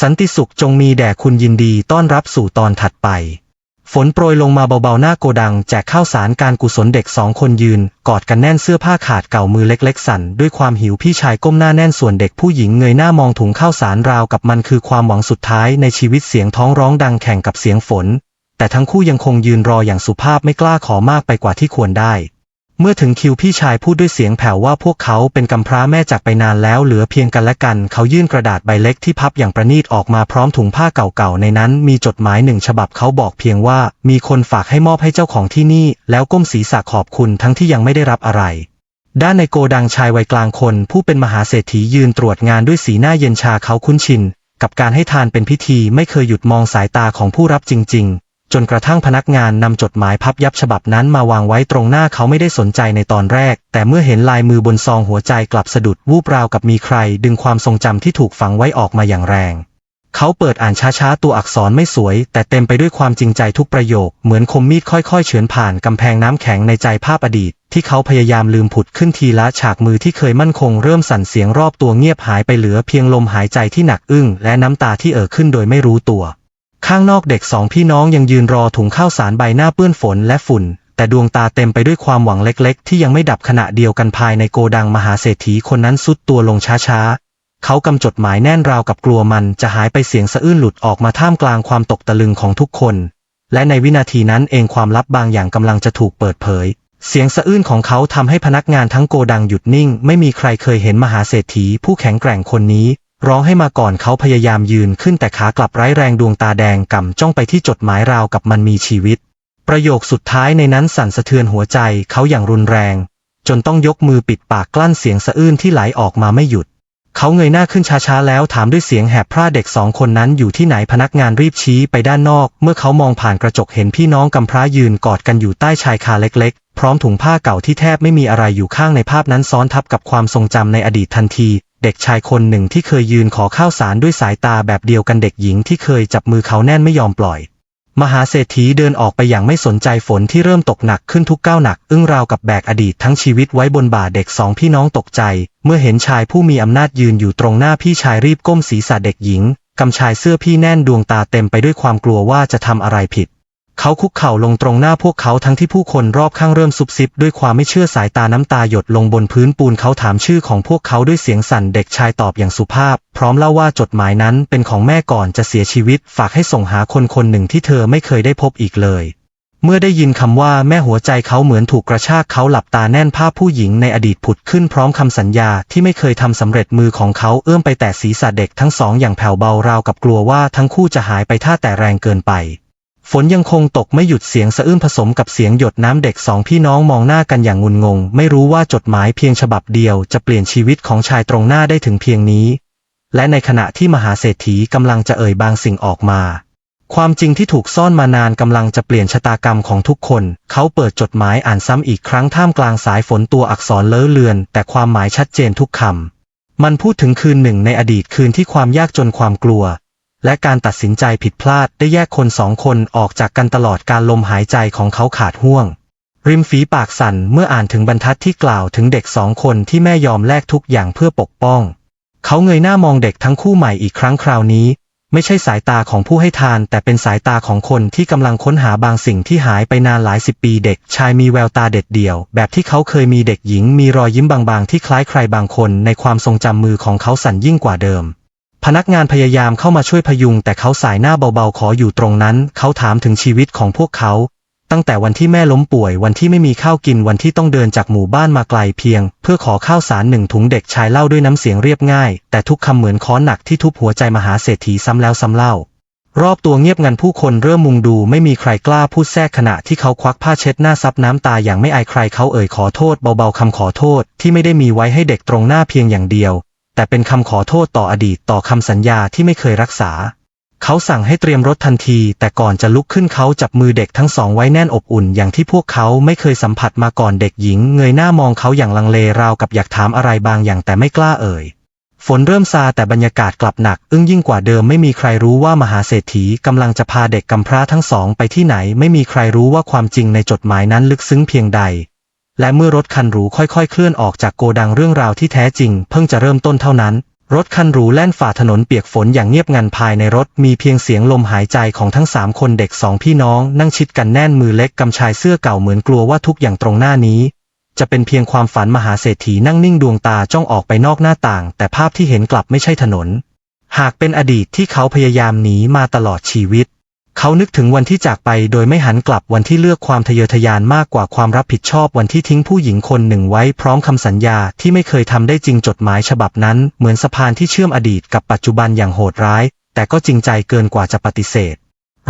สันติสุขจงมีแด่คุณยินดีต้อนรับสู่ตอนถัดไป ฝนโปรยลงมาเบาๆหน้าโกดัง แจกข้าวสารการกุศลเด็กสองคนยืน กอดกันแน่นเสื้อผ้าขาดเก่ามือเล็กๆ สั่น ด้วยความหิวพี่ชายก้มหน้าแน่นส่วนเด็กผู้หญิงเงยหน้ามองถุงข้าวสารราวกับมันคือความหวังสุดท้ายในชีวิตเสียงท้องร้องดังแข่งกับเสียงฝน แต่ทั้งคู่ยังคงยืนรออย่างสุภาพไม่กล้าขอมากไปกว่าที่ควรได้ เมื่อถึงคิวพี่ชายพูดด้วยเสียงแผ่วว่าพวกเขาเป็นกำพร้าแม่จากไปนานแล้วเหลือเพียงกันและกัน เขายื่นกระดาษใบเล็กที่พับอย่างประณีตออกมาพร้อมถุงผ้าเก่าๆ ในนั้นมีจดหมายหนึ่งฉบับเขาบอกเพียงว่า มีคนฝากให้มอบให้เจ้าของที่นี่ แล้วก้มศีรษะขอบคุณทั้งที่ยังไม่ได้รับอะไร ด้านในโกดังชายวัยกลางคน ผู้เป็นมหาเศรษฐียืนตรวจงานด้วยสีหน้าเย็นชาเขาคุ้นชิน กับการให้ทานเป็นพิธีไม่เคยหยุดมองสายตาของผู้รับจริงๆ จนกระทั่งพนักงานนำจดหมายพับยับฉบับนั้นมาวางไว้ตรงหน้าเขาไม่ได้สนใจในตอนแรก แต่เมื่อเห็นลายมือบนซองหัวใจกลับสะดุดวูบราวกับมีใคร ดึงความทรงจำที่ถูกฝังไว้ออกมาอย่างแรงเขาเปิดอ่านช้าๆ ตัวอักษรไม่สวย แต่เต็มไปด้วยความจริงใจทุกประโยค เหมือนคมมีดค่อยๆ เฉือนผ่านกำแพงน้ำแข็งในใจภาพอดีต ที่เขาพยายามลืมผุดขึ้นทีละฉากมือที่เคยมั่นคงเริ่มสั่นเสียงรอบตัวเงียบหายไปเหลือเพียงลมหายใจที่หนักอึ้งและน้ำตาที่เอ่อขึ้นโดยไม่รู้ตัว ข้างนอกเด็กสองพี่น้องยังยืนรอถุงข้าวสารใบหน้าเปื้อนฝนและฝุ่น แต่ดวงตาเต็มไปด้วยความหวังเล็กๆ ที่ยังไม่ดับขณะเดียวกันภายในโกดังมหาเศรษฐีคนนั้นสุดตัวลงช้าๆ เขากำจดหมายแน่นราวกับกลัวมันจะหายไปเสียงสะอื้นหลุดออกมาท่ามกลางความตกตะลึงของทุกคน และในวินาทีนั้นเองความลับบางอย่างกำลังจะถูกเปิดเผย เสียงสะอื้นของเขาทำให้พนักงานทั้งโกดังหยุดนิ่ง ไม่มีใครเคยเห็นมหาเศรษฐีผู้แข็งแกร่งคนนี้ ร้องให้มาก่อนเขาพยายามยืนขึ้นแต่ขากลับไร้แรงดวงตาแดงก่ำจ้องไปที่จดหมายราวกับมันมีชีวิต ประโยคสุดท้ายในนั้นสั่นสะเทือนหัวใจเขาอย่างรุนแรง จนต้องยกมือปิดปากกลั้นเสียงสะอื้นที่ไหลออกมาไม่หยุด เขาเงยหน้าขึ้นช้าๆแล้วถามด้วยเสียงแหบพร่าเด็กสองคนนั้นอยู่ที่ไหนพนักงานรีบชี้ไปด้านนอก เมื่อเขามองผ่านกระจกเห็นพี่น้องกำพร้ายืนกอดกันอยู่ใต้ชายคาเล็กๆ พร้อมถุงผ้าเก่าที่แทบไม่มีอะไรอยู่ข้างในภาพนั้นซ้อนทับกับความทรงจำในอดีตทันที เด็กชายคนหนึ่งที่เคยยืนขอข้าวสารด้วยสายตาแบบเดียวกันเด็กหญิงที่เคยจับมือเขาแน่นไม่ยอมปล่อย มหาเศรษฐีเดินออกไปอย่างไม่สนใจฝนที่เริ่มตกหนักขึ้นทุกก้าวหนัก อึ้งราวกับแบกอดีตทั้งชีวิตไว้บนบ่าเด็กสองพี่น้องตกใจ เมื่อเห็นชายผู้มีอำนาจยืนอยู่ตรงหน้าพี่ชายรีบก้มศีรษะเด็กหญิงกำชายเสื้อพี่แน่นดวงตาเต็มไปด้วยความกลัวว่าจะทำอะไรผิด เขาคุกเข่าลงตรงหน้าพวกเขาทั้งที่ผู้คนรอบข้างเริ่มซุบซิบด้วยความไม่เชื่อสายตาน้ำตาหยดลงบนพื้นปูนเขาถามชื่อของพวกเขาด้วยเสียงสั่นเด็กชายตอบอย่างสุภาพ พร้อมเล่าว่าจดหมายนั้นเป็นของแม่ก่อนจะเสียชีวิต ฝากให้ส่งหาคนคนหนึ่งที่เธอไม่เคยได้พบอีกเลยเมื่อได้ยินคำว่าแม่หัวใจเขาเหมือนถูกกระชากเขาหลับตาแน่นภาพผู้หญิงในอดีตผุดขึ้นพร้อมคำสัญญาที่ไม่เคยทำสำเร็จมือของเขาเอื้อมไปแต่ศีรษะเด็กทั้งสองอย่างแผ่วเบาราวกับกลัวว่าทั้งคู่จะหายไปท่าแต่แรงเกินไป ฝนยังคงตกไม่หยุดเสียงสะอื้นผสมกับเสียงหยดน้ำเด็กสองพี่น้องมองหน้ากันอย่างงุนงง ไม่รู้ว่าจดหมายเพียงฉบับเดียวจะเปลี่ยนชีวิตของชายตรงหน้าได้ถึงเพียงนี้ และในขณะที่มหาเศรษฐีกำลังจะเอ่ยบางสิ่งออกมา ความจริงที่ถูกซ่อนมานานกำลังจะเปลี่ยนชะตากรรมของทุกคน เขาเปิดจดหมายอ่านซ้ำอีกครั้งท่ามกลางสายฝนตัวอักษรเลอะเลือน แต่ความหมายชัดเจนทุกคำมันพูดถึงคืนหนึ่งในอดีตคืนที่ความยากจนความกลัว และการตัดสินใจผิดพลาดได้แยกคนสองคนออกจากกันตลอดการลมหายใจของเขาขาดห่วง ริมฝีปากสั่นเมื่ออ่านถึงบรรทัดที่กล่าวถึงเด็กสองคนที่แม่ยอมแลกทุกอย่างเพื่อปกป้อง เขาเงยหน้ามองเด็กทั้งคู่ใหม่อีกครั้งคราวนี้ ไม่ใช่สายตาของผู้ให้ทาน แต่เป็นสายตาของคนที่กำลังค้นหาบางสิ่งที่หายไปนานหลายสิบปีเด็กชายมีแววตาเด็ดเดี่ยว แบบที่เขาเคยมีเด็กหญิงมีรอยยิ้มบางๆ ที่คล้ายใครบางคนในความทรงจำมือของเขาสั่นยิ่งกว่าเดิม พนักงานพยายามเข้ามาช่วยพยุงแต่เขาสายหน้าเบาๆขออยู่ตรงนั้น เขาถามถึงชีวิตของพวกเขา ตั้งแต่วันที่แม่ล้มป่วยวันที่ไม่มีข้าวกินวันที่ต้องเดินจากหมู่บ้านมาไกลเพียง เพื่อขอข้าวสารหนึ่งถุงเด็กชายเล่าด้วยน้ำเสียงเรียบง่าย แต่ทุกคำเหมือนค้อนหนักที่ทุบหัวใจมหาเศรษฐีซ้ำแล้วซ้ำเล่ารอบตัวเงียบงันผู้คนเริ่มมุงดูไม่มีใครกล้าพูดแทรกขณะที่เขาควักผ้าเช็ดหน้าซับน้ำตาอย่างไม่อายใครเขาเอ่ยขอโทษเบาๆคำขอโทษที่ไม่ได้มีไว้ให้เด็กตรงหน้าเพียงอย่างเดียว แต่เป็นคำขอโทษต่ออดีตต่อคำสัญญาที่ไม่เคยรักษา เขาสั่งให้เตรียมรถทันที แต่ก่อนจะลุกขึ้นเขาจับมือเด็กทั้งสองไว้แน่นอบอุ่นอย่างที่พวกเขาไม่เคยสัมผัสมาก่อนเด็กหญิง เงยหน้ามองเขาอย่างลังเลราวกับอยากถามอะไรบางอย่างแต่ไม่กล้าเอ่ยฝนเริ่มซาแต่บรรยากาศกลับหนัก อึ้งยิ่งกว่าเดิมไม่มีใครรู้ว่ามหาเศรษฐีกำลังจะพาเด็กกำพร้าทั้งสองไปที่ไหน ไม่มีใครรู้ว่าความจริงในจดหมายนั้นลึกซึ้งเพียงใด และเมื่อรถคันหรูค่อยๆ เคลื่อนออกจากโกดังเรื่องราวที่แท้จริง เพิ่งจะเริ่มต้นเท่านั้น รถคันหรูแล่นฝ่าถนนเปียกฝนอย่างเงียบงันภายในรถมีเพียงเสียงลมหายใจของทั้งสามคนเด็กสองพี่น้อง นั่งชิดกันแน่นมือเล็กกำชายเสื้อเก่าเหมือนกลัวว่าทุกอย่างตรงหน้านี้ จะเป็นเพียงความฝันมหาเศรษฐีนั่งนิ่งดวงตาจ้องออกไปนอกหน้าต่าง แต่ภาพที่เห็นกลับไม่ใช่ถนน หากเป็นอดีตที่เขาพยายามหนีมาตลอดชีวิต เขานึกถึงวันที่จากไปโดยไม่หันกลับวันที่เลือกความทะเยอทะยานมากกว่าความรับผิดชอบวันที่ทิ้งผู้หญิงคนหนึ่งไว้พร้อมคำสัญญาที่ไม่เคยทำได้จริงจดหมายฉบับนั้น เหมือนสะพานที่เชื่อมอดีตกับปัจจุบันอย่างโหดร้าย แต่ก็จริงใจเกินกว่าจะปฏิเสธ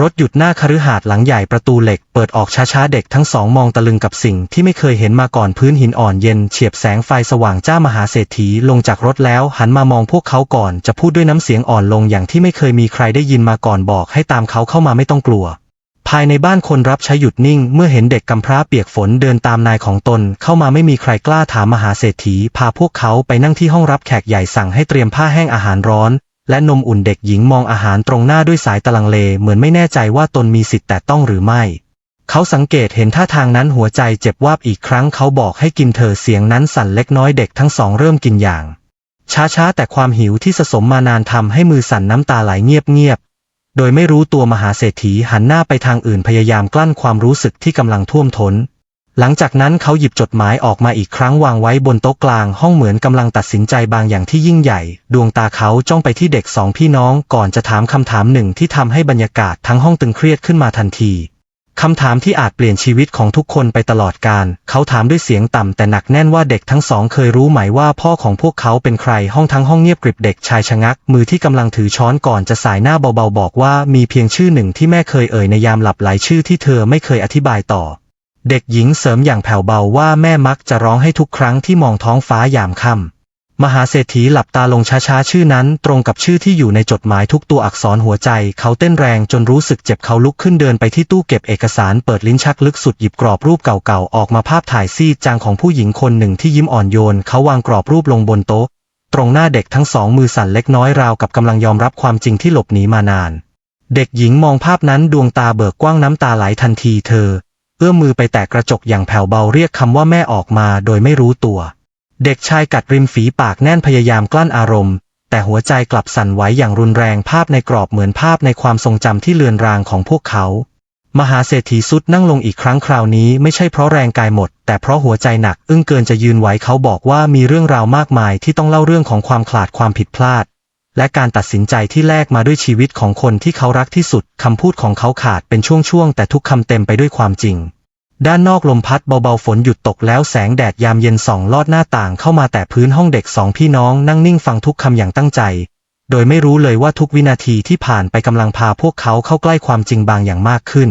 รถหยุดหน้าคฤหาสน์หลังใหญ่ประตูเหล็กเปิดออกช้าๆเด็กทั้งสองมองตะลึงกับสิ่งที่ไม่เคยเห็นมาก่อนพื้นหินอ่อนเย็นเฉียบแสงไฟสว่างจ้ามหาเศรษฐีลงจากรถแล้วหันมามองพวกเขาก่อนจะพูดด้วยน้ำเสียงอ่อนลงอย่างที่ไม่เคยมีใครได้ยินมาก่อนบอกให้ตามเขาเข้ามาไม่ต้องกลัว ภายในบ้านคนรับใช้หยุดนิ่งเมื่อเห็นเด็กกำพร้าเปียกฝนเดินตามนายของตนเข้ามาไม่มีใครกล้าถามมหาเศรษฐีพาพวกเขาไปนั่งที่ห้องรับแขกใหญ่สั่งให้เตรียมผ้าแห้งอาหารร้อน และนมอุ่นเด็กหญิงมองอาหารตรงหน้าด้วยสายตะลังเลเหมือนไม่แน่ใจว่าตนมีสิทธิ์แต่ต้องหรือไม่ เขาสังเกตเห็นท่าทางนั้นหัวใจเจ็บวาบอีกครั้งเขาบอกให้กินเธอเสียงนั้นสั่นเล็กน้อยเด็กทั้งสองเริ่มกินอย่าง ช้าๆ แต่ความหิวที่สะสมมานานทำให้มือสั่นน้ำตาไหลเงียบๆโดยไม่รู้ตัวมหาเศรษฐีหันหน้าไปทางอื่นพยายามกลั้นความรู้สึกที่กำลังท่วมท้น หลังจากนั้นเขาหยิบจดหมายออกมาอีกครั้งวางไว้บนโต๊ะกลางห้องเหมือนกำลังตัดสินใจบางอย่างที่ยิ่งใหญ่ ดวงตาเขาจ้องไปที่เด็กสองพี่น้องก่อนจะถามคำถามหนึ่งที่ทำให้บรรยากาศทั้งห้องตึงเครียดขึ้นมาทันทีคำถามที่อาจเปลี่ยนชีวิตของทุกคนไปตลอดกาลเขาถามด้วยเสียงต่ำแต่หนักแน่นว่าเด็กทั้งสองเคยรู้ไหมว่าพ่อของพวกเขาเป็นใคร ห้องทั้งห้องเงียบกริบเด็กชายชะงัก มือที่กำลังถือช้อนก่อนจะสายหน้าเบาๆบอกว่ามีเพียงชื่อหนึ่งที่แม่เคยเอ่ยในยามหลับไหลชื่อที่เธอไม่เคยอธิบายต่อ เด็กหญิงเสริมอย่างแผ่วเบาว่าแม่มักจะร้องให้ทุกครั้งที่มองท้องฟ้ายามค่ำมหาเศรษฐีหลับตาลงช้าๆชื่อนั้นตรงกับชื่อที่อยู่ในจดหมายทุกตัวอักษรหัวใจ เขาเต้นแรงจนรู้สึกเจ็บเขาลุกขึ้นเดินไปที่ตู้เก็บเอกสารเปิดลิ้นชักลึกสุดหยิบกรอบรูปเก่าๆออกมาภาพถ่ายซีดจางของผู้หญิงคนหนึ่งที่ยิ้มอ่อนโยน เขาวางกรอบรูปลงบนโต๊ะ ตรงหน้าเด็กทั้งสองมือสั่นเล็กน้อยราวกับกำลังยอมรับความจริงที่หลบหนีมานาน เด็กหญิงมองภาพนั้นดวงตาเบิกกว้างน้ำตาไหลทันทีเธอ อื้อมมือไปแตะกระจกอย่างแผ่วเบาเรียกคำว่าแม่ออกมาโดยไม่รู้ตัว เด็กชายกัดริมฝีปากแน่นพยายามกลั้นอารมณ์ แต่หัวใจกลับสั่นไหวอย่างรุนแรงภาพในกรอบเหมือนภาพในความทรงจำที่เลือนรางของพวกเขา มหาเศรษฐีสุดนั่งลงอีกครั้งคราวนี้ไม่ใช่เพราะแรงกายหมด แต่เพราะหัวใจหนักอึ้งเกินจะยืนไหวเขาบอกว่ามีเรื่องราวมากมายที่ต้องเล่าเรื่องของความขลาดความผิดพลาดและการตัดสินใจที่แลกมาด้วยชีวิตของคนที่เขารักที่สุด คำพูดของเขาขาดเป็นช่วงๆ แต่ทุกคำเต็มไปด้วยความจริง ด้านนอกลมพัดเบาๆฝนหยุดตกแล้วแสงแดดยามเย็นส่องลอดหน้าต่างเข้ามาแต่พื้นห้องเด็กสองพี่น้องนั่งนิ่งฟังทุกคำอย่างตั้งใจ โดยไม่รู้เลยว่าทุกวินาทีที่ผ่านไปกำลังพาพวกเขาเข้าใกล้ความจริงบางอย่างมากขึ้น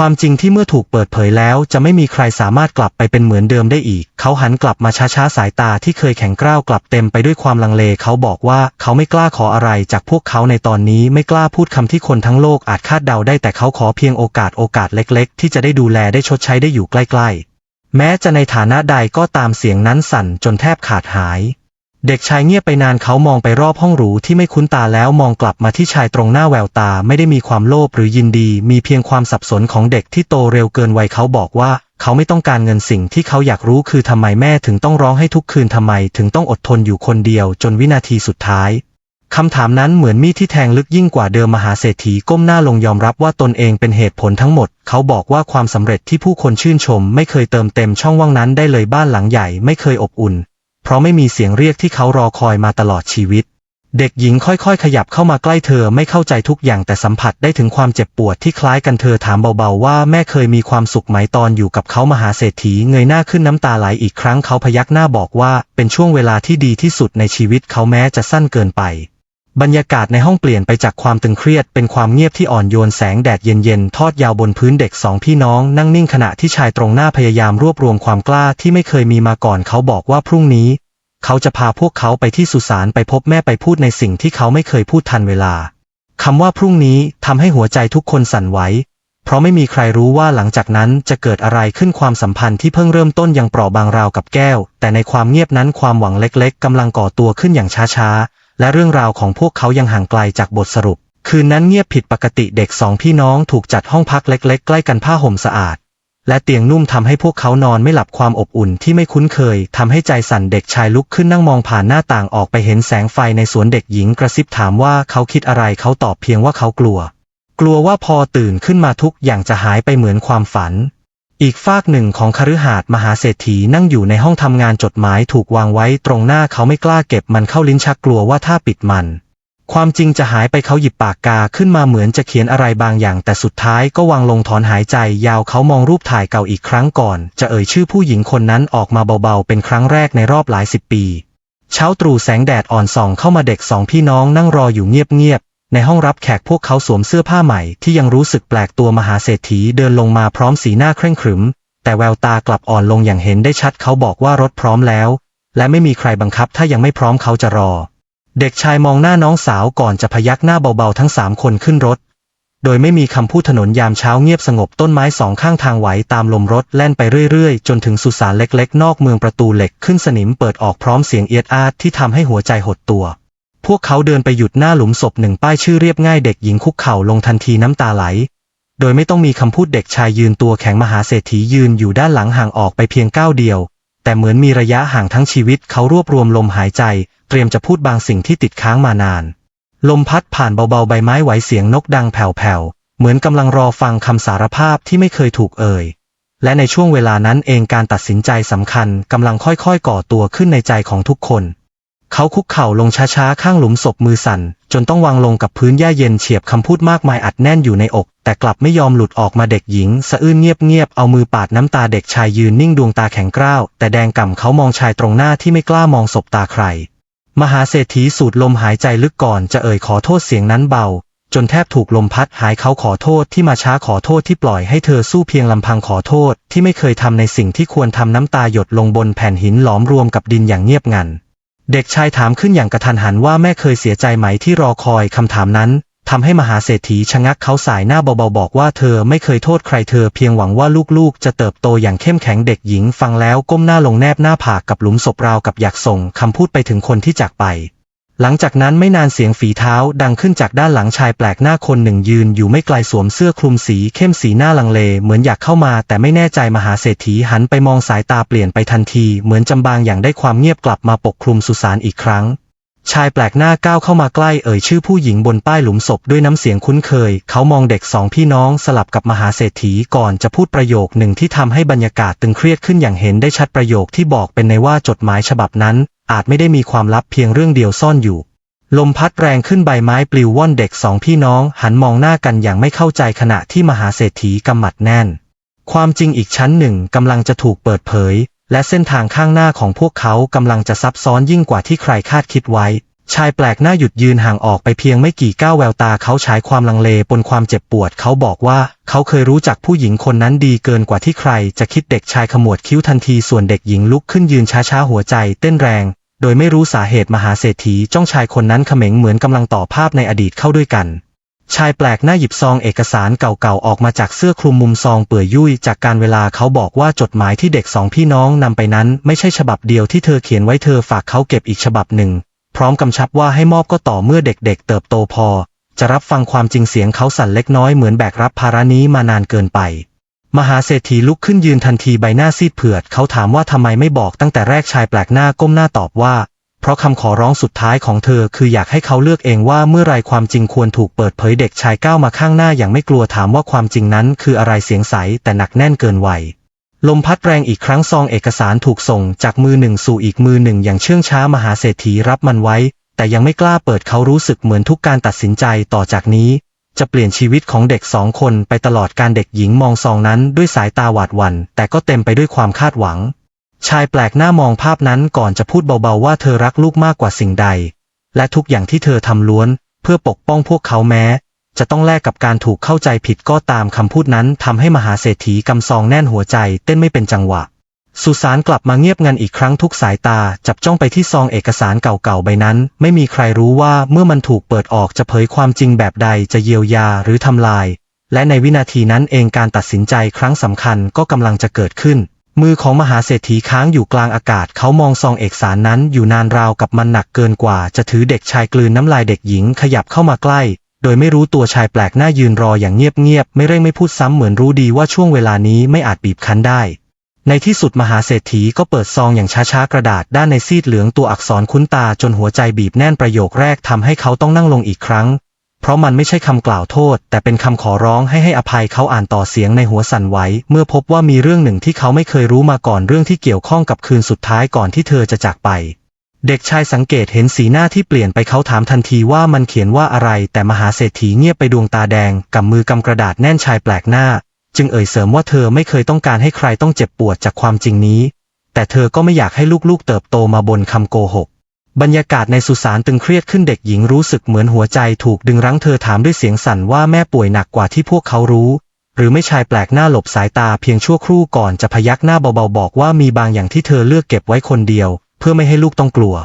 ความจริงที่เมื่อถูกเปิดเผยแล้วจะไม่มีใครสามารถกลับไปเป็นเหมือนเดิมได้อีก เขาหันกลับมาช้าๆสายตาที่เคยแข็งกร้าวกลับเต็มไปด้วยความลังเล เขาบอกว่าเขาไม่กล้าขออะไรจากพวกเขาในตอนนี้ไม่กล้าพูดคำที่คนทั้งโลกอาจคาดเดาได้แต่เขาขอเพียงโอกาสโอกาสเล็ก ๆ ที่จะได้ดูแลได้ชดใช้ได้อยู่ใกล้ ๆ แม้จะในฐานะใดก็ตามเสียงนั้นสั่นจนแทบขาดหาย เด็กชายเงียบไปนานเขามองไปรอบห้องหรูที่ไม่คุ้นตาแล้วมองกลับมาที่ชายตรงหน้าแววตาไม่ได้มีความโลภหรือยินดี มีเพียงความสับสนของเด็กที่โตเร็วเกินวัยเขาบอกว่า เขาไม่ต้องการเงินสิ่งที่เขาอยากรู้คือทำไมแม่ถึงต้องร้องให้ทุกคืนทำไมถึงต้องอดทนอยู่คนเดียวจนวินาทีสุดท้ายคำถามนั้นเหมือนมีดที่แทงลึกยิ่งกว่าเดิมมหาเศรษฐีก้มหน้าลงยอมรับว่าตนเองเป็นเหตุผลทั้งหมด เขาบอกว่าความสำเร็จที่ผู้คนชื่นชม ไม่เคยเติมเต็มช่องว่างนั้นได้เลยบ้านหลังใหญ่ไม่เคยอบอุ่น เพราะไม่มีเสียงเรียกที่เขารอคอยมาตลอดชีวิต เด็กหญิงค่อยๆ ขยับเข้ามาใกล้เธอไม่เข้าใจทุกอย่างแต่สัมผัสได้ถึงความเจ็บปวดที่คล้ายกันเธอถามเบาๆว่าแม่เคยมีความสุขไหมตอนอยู่กับเขามหาเศรษฐีเงยหน้าขึ้นน้ำตาไหลอีกครั้งเขาพยักหน้าบอกว่า เป็นช่วงเวลาที่ดีที่สุดในชีวิตเขาแม้จะสั้นเกินไป บรรยากาศในห้องเปลี่ยนไปจากความตึงเครียดเป็นความเงียบที่อ่อนโยนแสงแดดเย็นๆ ทอดยาวบนพื้นเด็กสองพี่น้องนั่งนิ่งขณะที่ชายตรงหน้าพยายามรวบรวมความกล้าที่ไม่เคยมีมาก่อนเขาบอกว่าพรุ่งนี้ เขาจะพาพวกเขาไปที่สุสานไปพบแม่ไปพูดในสิ่งที่เขาไม่เคยพูดทันเวลาคำว่าพรุ่งนี้ทำให้หัวใจทุกคนสั่นไหวเพราะไม่มีใครรู้ว่าหลังจากนั้นจะเกิดอะไรขึ้นความสัมพันธ์ที่เพิ่งเริ่มต้นยังเปราะบางราวกับแก้ว แต่ในความเงียบนั้นความหวังเล็กๆกำลังก่อตัวขึ้นอย่างช้าๆ และเรื่องราวของพวกเขายังห่างไกลจากบทสรุป คืนนั้นเงียบผิดปกติเด็กสองพี่น้องถูกจัดห้องพักเล็กๆ ใกล้กันผ้าห่มสะอาด และเตียงนุ่มทำให้พวกเขานอนไม่หลับความอบอุ่นที่ไม่คุ้นเคยทำให้ใจสั่นเด็กชายลุกขึ้นนั่งมองผ่านหน้าต่างออกไปเห็นแสงไฟในสวนเด็กหญิงกระซิบถามว่าเขาคิดอะไรเขาตอบเพียงว่าเขากลัว กลัวว่าพอตื่นขึ้นมาทุกอย่างจะหายไปเหมือนความฝัน อีกฝากหนึ่งของคฤหาสน์มหาเศรษฐีนั่งอยู่ในห้องทำงานจดหมายถูกวางไว้ตรงหน้าเขาไม่กล้าเก็บมันเข้าลิ้นชักกลัวว่าถ้าปิดมัน ความจริงจะหายไปเขาหยิบปากกาขึ้นมาเหมือนจะเขียนอะไรบางอย่างแต่สุดท้ายก็วางลงถอนหายใจยาวเขามองรูปถ่ายเก่าอีกครั้งก่อน จะเอ่ยชื่อผู้หญิงคนนั้นออกมาเบาๆ เป็นครั้งแรกในรอบหลายสิบปี เช้าตรู่แสงแดดอ่อนส่องเข้ามาเด็กสองพี่น้องนั่งรออยู่เงียบๆ ในห้องรับแขกพวกเขาสวมเสื้อผ้าใหม่ที่ยังรู้สึกแปลกตัวมหาเศรษฐีเดินลงมาพร้อมสีหน้าเคร่งขรึม แต่แววตากลับอ่อนลงอย่างเห็นได้ชัดเขาบอกว่ารถพร้อมแล้ว และไม่มีใครบังคับถ้ายังไม่พร้อมเขาจะรอ เด็กชายมองหน้าน้องสาวก่อนจะพยักหน้าเบาๆทั้งสามคนขึ้นรถ โดยไม่มีคำพูดถนนยามเช้าเงียบสงบต้นไม้สองข้างทางไหวตามลมรถแล่นไปเรื่อยๆ จนถึงสุสานเล็กๆ นอกเมืองประตูเหล็กขึ้นสนิมเปิดออกพร้อมเสียงเอียดอาดที่ทำให้หัวใจหดตัว พวกเขาเดินไปหยุดหน้าหลุมศพหนึ่งป้ายชื่อเรียบง่ายเด็กหญิงคุกเข่าลงทันทีน้ำตาไหล โดยไม่ต้องมีคำพูดเด็กชายยืนตัวแข็งมหาเศรษฐียืนอยู่ด้านหลังห่างออกไปเพียงก้าวเดียว แต่เหมือนมีระยะห่างทั้งชีวิตเขารวบรวมลมหายใจ เตรียมจะพูดบางสิ่งที่ติดค้างมานาน ลมพัดผ่านเบาๆใบไม้ไหวเสียงนกดังแผ่วๆเหมือนกำลังรอฟังคำสารภาพที่ไม่เคยถูกเอ่ยและในช่วงเวลานั้นเองการตัดสินใจสำคัญกำลังค่อยๆก่อตัวขึ้นในใจของทุกคน เขาคุกเข่าลงช้าๆ ข้างหลุมศพมือสั่น จนต้องวางลงกับพื้นหญ้าเย็นเฉียบคำพูดมากมายอัดแน่นอยู่ในอก แต่กลับไม่ยอมหลุดออกมาเด็กหญิง สะอื้นเงียบๆ เอามือปาดน้ำตาเด็กชายยืนนิ่งดวงตาแข็งกร้าว แต่แดงก่ำเขามองชายตรงหน้าที่ไม่กล้ามองศพตาใคร มหาเศรษฐีสูดลมหายใจลึกก่อนจะเอ่ยขอโทษเสียงนั้นเบา จนแทบถูกลมพัดหายเขาขอโทษที่มาช้าขอโทษที่ปล่อยให้เธอสู้เพียงลำพังขอโทษ ที่ไม่เคยทำในสิ่งที่ควรทำน้ำตาหยดลงบนแผ่นหินหลอมรวมกับดินอย่างเงียบงัน เด็กชายถามขึ้นอย่างกระทันหันว่าแม่เคยเสียใจไหมที่รอคอยคำถามนั้นทำให้มหาเศรษฐีชะงักเขาสายหน้าเบาๆบอกว่าเธอไม่เคยโทษใครเธอเพียงหวังว่าลูกๆ จะเติบโตอย่างเข้มแข็งเด็กหญิงฟังแล้วก้มหน้าลงแนบหน้าผากกับหลุมศพราวกับอยากส่งคำพูดไปถึงคนที่จากไป หลังจากนั้นไม่นานเสียงฝีเท้าดังขึ้นจากด้านหลังชายแปลกหน้าคนหนึ่งยืนอยู่ไม่ไกลสวมเสื้อคลุมสีเข้มสีหน้าลังเลเหมือนอยากเข้ามาแต่ไม่แน่ใจมหาเศรษฐีหันไปมองสายตาเปลี่ยนไปทันทีเหมือนจำบางอย่างได้ความเงียบกลับมาปกคลุมสุสานอีกครั้ง ชายแปลกหน้าก้าวเข้ามาใกล้เอ่ยชื่อผู้หญิงบนป้ายหลุมศพด้วยน้ำเสียงคุ้นเคย เขามองเด็กสองพี่น้องสลับกับมหาเศรษฐีก่อนจะพูดประโยคหนึ่งที่ทำให้บรรยากาศตึงเครียดขึ้นอย่างเห็นได้ชัดประโยคที่บอกเป็นในว่าจดหมายฉบับนั้น อาจไม่ได้มีความลับเพียงเรื่องเดียวซ่อนอยู่ ลมพัดแรงขึ้นใบไม้ปลิวว่อนเด็กสองพี่น้องหันมองหน้ากันอย่างไม่เข้าใจขณะที่มหาเศรษฐีกำหมัดแน่น ความจริงอีกชั้นหนึ่งกำลังจะถูกเปิดเผย และเส้นทางข้างหน้าของพวกเขากำลังจะซับซ้อนยิ่งกว่าที่ใครคาดคิดไว้ ชายแปลกหน้าหยุดยืนห่างออกไปเพียงไม่กี่ก้าวแววตาเขาฉายความลังเลปนความเจ็บปวด เขาบอกว่า เขาเคยรู้จักผู้หญิงคนนั้นดีเกินกว่าที่ใคร จะคิดเด็กชายขมวดคิ้วทันทีส่วนเด็กหญิงลุกขึ้นยืนช้าๆหัวใจเต้นแรง โดยไม่รู้สาเหตุมหาเศรษฐีจ้องชายคนนั้นเขม็งเหมือนกำลังต่อภาพในอดีตเข้าด้วยกันชายแปลกหน้าหยิบซองเอกสารเก่าๆ ออกมาจากเสื้อคลุมมุมซองเปื่อยยุ่ยจากการเวลาเขาบอกว่าจดหมายที่เด็กสองพี่น้องนำไปนั้น ไม่ใช่ฉบับเดียวที่เธอเขียนไว้เธอฝากเขาเก็บอีกฉบับหนึ่ง พร้อมกำชับว่าให้มอบก็ต่อเมื่อเด็กๆ เติบโตพอ จะรับฟังความจริงเสียงเขาสั่นเล็กน้อยเหมือนแบกรับภาระนี้มานานเกินไป มหาเศรษฐีลุกขึ้นยืนทันทีใบหน้าซีดเผือด เขาถามว่าทำไมไม่บอกตั้งแต่แรกชายแปลกหน้าก้มหน้าตอบว่า เพราะคำขอร้องสุดท้ายของเธอคืออยากให้เขาเลือกเองว่าเมื่อไรความจริงควรถูกเปิดเผยเด็กชายก้าวมาข้างหน้าอย่างไม่กลัวถามว่าความจริงนั้นคืออะไรเสียงใสแต่หนักแน่นเกินวัย ลมพัดแรงอีกครั้งซองเอกสารถูกส่งจากมือหนึ่งสู่อีกมือหนึ่งอย่างเชื่องช้ามหาเศรษฐีรับมันไว้ แต่ยังไม่กล้าเปิดเขารู้สึกเหมือนทุกการตัดสินใจต่อจากนี้ จะเปลี่ยนชีวิตของเด็กสองคนไปตลอดการเด็กหญิงมองซองนั้นด้วยสายตาหวาดหวัน่นแต่ก็เต็มไปด้วยความคาดหวัง ชายแปลกหน้ามองภาพนั้นก่อนจะพูดเบาๆว่าเธอรักลูกมากกว่าสิ่งใด และทุกอย่างที่เธอทำล้วน เพื่อปกป้องพวกเขาแม้ จะต้องแลกกับการถูกเข้าใจผิดก็ตามคำพูดนั้นทำให้มหาเศรษฐีกำซองแน่นหัวใจเต้นไม่เป็นจังหวะ สุสานกลับมาเงียบงันอีกครั้งทุกสายตาจับจ้องไปที่ซองเอกสารเก่าๆใบนั้น ไม่มีใครรู้ว่าเมื่อมันถูกเปิดออกจะเผยความจริงแบบใดจะเยียวยาหรือทำลาย และในวินาทีนั้นเองการตัดสินใจครั้งสำคัญก็กำลังจะเกิดขึ้นมือของมหาเศรษฐีค้างอยู่กลางอากาศเขามองซองเอกสารนั้นอยู่นานราวกับมันหนักเกินกว่าจะถือเด็กชายกลืนน้ำลายเด็กหญิงขยับเข้ามาใกล้ โดยไม่รู้ตัวชายแปลกหน้ายืนรออย่างเงียบๆ ไม่เร่งไม่พูดซ้ำเหมือนรู้ดีว่าช่วงเวลานี้ไม่อาจบีบคั้นได้ ในที่สุดมหาเศรษฐีก็เปิดซองอย่างช้าๆ กระดาษด้านในซีดเหลืองตัวอักษรคุ้นตาจนหัวใจบีบแน่นประโยคแรกทำให้เขาต้องนั่งลงอีกครั้ง เพราะมันไม่ใช่คำกล่าวโทษ แต่เป็นคำขอร้องให้ให้อภัยเขาอ่านต่อเสียงในหัวสั่นไหวเมื่อพบว่ามีเรื่องหนึ่งที่เขาไม่เคยรู้มาก่อนเรื่องที่เกี่ยวข้องกับคืนสุดท้ายก่อนที่เธอจะจากไป เด็กชายสังเกตเห็นสีหน้าที่เปลี่ยนไปเขาถามทันทีว่ามันเขียนว่าอะไร แต่มหาเศรษฐีเงียบไปดวงตาแดงกำมือกำกระดาษแน่นชายแปลกหน้า จึงเอ่ยเสริมว่าเธอไม่เคยต้องการให้ใครต้องเจ็บปวดจากความจริงนี้ แต่เธอก็ไม่อยากให้ลูกๆเติบโตมาบนคำโกหก บรรยากาศในสุสานตึงเครียดขึ้นเด็กหญิงรู้สึกเหมือนหัวใจถูกดึงรั้งเธอถามด้วยเสียงสั่นว่าแม่ป่วยหนักกว่าที่พวกเขารู้ หรือไม่ชายแปลกหน้าหลบสายตาเพียงชั่วครู่ก่อนจะพยักหน้าเบาๆบอกว่ามีบางอย่างที่เธอเลือกเก็บไว้คนเดียว เพื่อไม่ให้ลูกต้องกลัว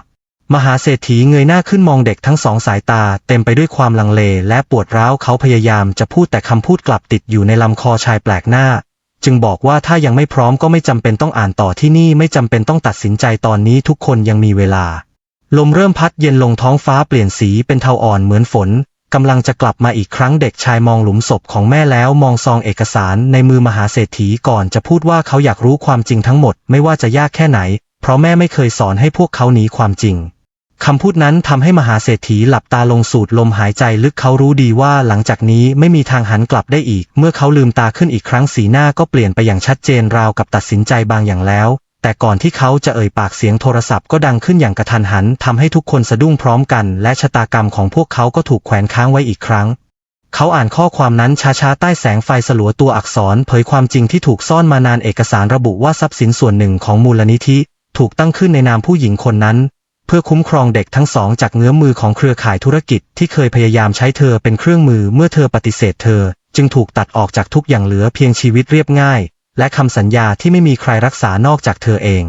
มหาเศรษฐีเงยหน้าขึ้นมองเด็กทั้งสองสายตาเต็มไปด้วยความลังเลและปวดร้าวเขาพยายามจะพูดแต่คำพูดกลับติดอยู่ในลำคอชายแปลกหน้า จึงบอกว่าถ้ายังไม่พร้อมก็ไม่จำเป็นต้องอ่านต่อที่นี่ไม่จำเป็นต้องตัดสินใจตอนนี้ทุกคนยังมีเวลา ลมเริ่มพัดเย็นลงท้องฟ้าเปลี่ยนสีเป็นเทาอ่อนเหมือนฝนกำลังจะกลับมาอีกครั้งเด็กชายมองหลุมศพของแม่แล้วมองซองเอกสารในมือมหาเศรษฐีก่อนจะพูดว่าเขาอยากรู้ความจริงทั้งหมดไม่ว่าจะยากแค่ไหน เพราะแม่ไม่เคยสอนให้พวกเขาหนีความจริงคำพูดนั้นทำให้มหาเศรษฐีหลับตาลงสูดลมหายใจลึกเขารู้ดีว่าหลังจากนี้ไม่มีทางหันกลับได้อีก เมื่อเขาลืมตาขึ้นอีกครั้งสีหน้าก็เปลี่ยนไปอย่างชัดเจนราวกับตัดสินใจบางอย่างแล้ว แต่ก่อนที่เขาจะเอ่ยปากเสียงโทรศัพท์ก็ดังขึ้นอย่างกระทันหันทำให้ทุกคนสะดุ้งพร้อมกัน และชะตากรรมของพวกเขาก็ถูกแขวนค้างไว้อีกครั้ง เขาอ่านข้อความนั้นช้าๆใต้แสงไฟสลัวตัวอักษร เผยความจริงที่ถูกซ่อนมานานเอกสารระบุว่าทรัพย์สินส่วนหนึ่งของมูลนิธิ ถูกตั้งขึ้นในนามผู้หญิงคนนั้น เพื่อคุ้มครองเด็กทั้งสองจากเงื้อมือของเครือข่ายธุรกิจที่เคยพยายามใช้เธอเป็นเครื่องมือเมื่อเธอปฏิเสธเธอ จึงถูกตัดออกจากทุกอย่างเหลือเพียงชีวิตเรียบง่าย และคำสัญญาที่ไม่มีใครรักษานอกจากเธอเอง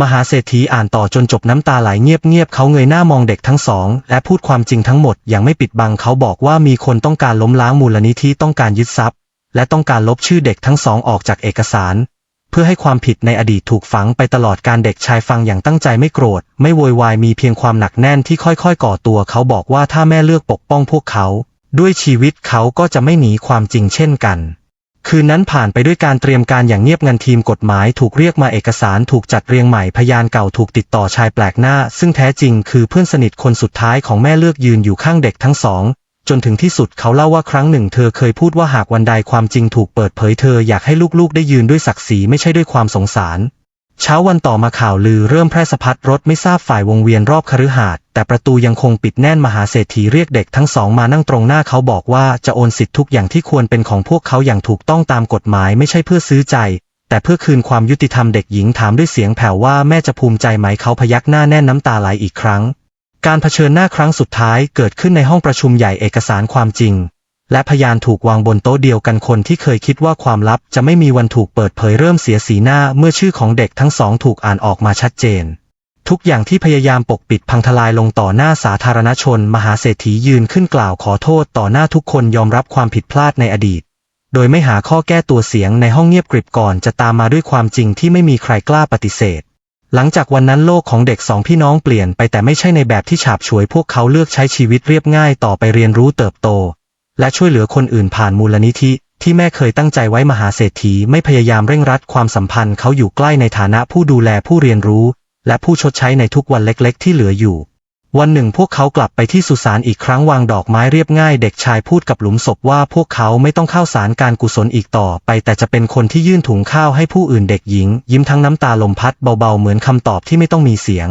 มหาเศรษฐีอ่านต่อจนจบน้ำตาไหลเงียบๆเขาเงยหน้ามองเด็กทั้งสอง และพูดความจริงทั้งหมดอย่างไม่ปิดบังเขาบอกว่ามีคนต้องการล้มล้างมูลนิธิต้องการยึดทรัพย์ และต้องการลบชื่อเด็กทั้งสองออกจากเอกสาร พื่อให้ความผิดในอดีตถูกฝังไปตลอดการเด็กชายฟังอย่างตั้งใจไม่โกรธ ไม่โวยวายมีเพียงความหนักแน่นที่ค่อยๆ ก่อตัวเขาบอกว่าถ้าแม่เลือกปกป้องพวกเขา ด้วยชีวิตเขาก็จะไม่หนีความจริงเช่นกัน คืนนั้นผ่านไปด้วยการเตรียมการอย่างเงียบงันทีมกฎหมายถูกเรียกมาเอกสารถูกจัดเรียงใหม่พยานเก่าถูกติดต่อชายแปลกหน้า ซึ่งแท้จริงคือเพื่อนสนิทคนสุดท้ายของแม่เลือกยืนอยู่ข้างเด็กทั้งสอง จนถึงที่สุดเขาเล่าว่าครั้งหนึ่งเธอเคยพูดว่าหากวันใดความจริงถูกเปิดเผยเธออยากให้ลูกๆ ได้ยืนด้วยศักดิ์ศรีไม่ใช่ด้วยความสงสาร เช้าวันต่อมาข่าวลือเริ่มแพร่สะพัดรถไม่ทราบฝ่ายวงเวียนรอบคฤหาสน์แต่ประตูยังคงปิดแน่นมหาเศรษฐีเรียกเด็กทั้งสองมานั่งตรงหน้าเขาบอกว่าจะโอนสิทธิ์ทุกอย่างที่ควรเป็นของพวกเขาอย่างถูกต้องตามกฎหมายไม่ใช่เพื่อซื้อใจแต่เพื่อคืนความยุติธรรมเด็กหญิงถามด้วยเสียงแผ่วว่าแม่จะภูมิใจไหมเขาพยักหน้าแน่นน้ำตาไหลอีกครั้ง การเผชิญหน้าครั้งสุดท้ายเกิดขึ้นในห้องประชุมใหญ่เอกสารความจริง และพยานถูกวางบนโต๊ะเดียวกันคนที่เคยคิดว่าความลับจะไม่มีวันถูกเปิดเผยเริ่มเสียสีหน้าเมื่อชื่อของเด็กทั้งสองถูกอ่านออกมาชัดเจน ทุกอย่างที่พยายามปกปิดพังทลายลงต่อหน้าสาธารณชน มหาเศรษฐียืนขึ้นกล่าวขอโทษต่อหน้าทุกคนยอมรับความผิดพลาดในอดีต โดยไม่หาข้อแก้ตัวเสียงในห้องเงียบกริบก่อนจะตามมาด้วยความจริงที่ไม่มีใครกล้าปฏิเสธ หลังจากวันนั้นโลกของเด็กสองพี่น้องเปลี่ยนไปแต่ไม่ใช่ในแบบที่ฉาบฉวยพวกเขาเลือกใช้ชีวิตเรียบง่ายต่อไปเรียนรู้เติบโต และช่วยเหลือคนอื่นผ่านมูลนิธิ ที่แม่เคยตั้งใจไว้มหาเศรษฐีไม่พยายามเร่งรัดความสัมพันธ์เขาอยู่ใกล้ในฐานะผู้ดูแลผู้เรียนรู้ และผู้ชดใช้ในทุกวันเล็กๆ ที่เหลืออยู่ วันหนึ่งพวกเขากลับไปที่สุสานอีกครั้งวางดอกไม้เรียบง่ายเด็กชายพูดกับหลุมศพว่าพวกเขาไม่ต้องเข้าสารการกุศลอีกต่อไป แต่จะเป็นคนที่ยื่นถุงข้าวให้ผู้อื่นเด็กหญิง ยิ้มทั้งน้ำตาลมพัดเบาๆเหมือนคำตอบที่ไม่ต้องมีเสียง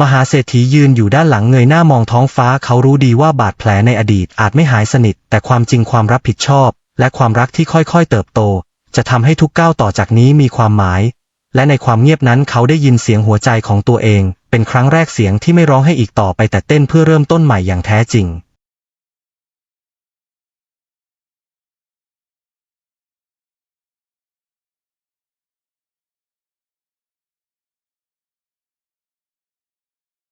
มหาเศรษฐียืนอยู่ด้านหลังเงยหน้ามองท้องฟ้าเขารู้ดีว่าบาดแผลในอดีตอาจไม่หายสนิท แต่ความจริงความรับผิดชอบ และความรักที่ค่อยๆ เติบโต จะทำให้ทุกก้าวต่อจากนี้มีความหมาย และในความเงียบนั้นเขาได้ยินเสียงหัวใจของตัวเอง เป็นครั้งแรกเสียงที่ไม่ร้องให้อีกต่อไปแต่เต้นเพื่อเริ่มต้นใหม่อย่างแท้จริง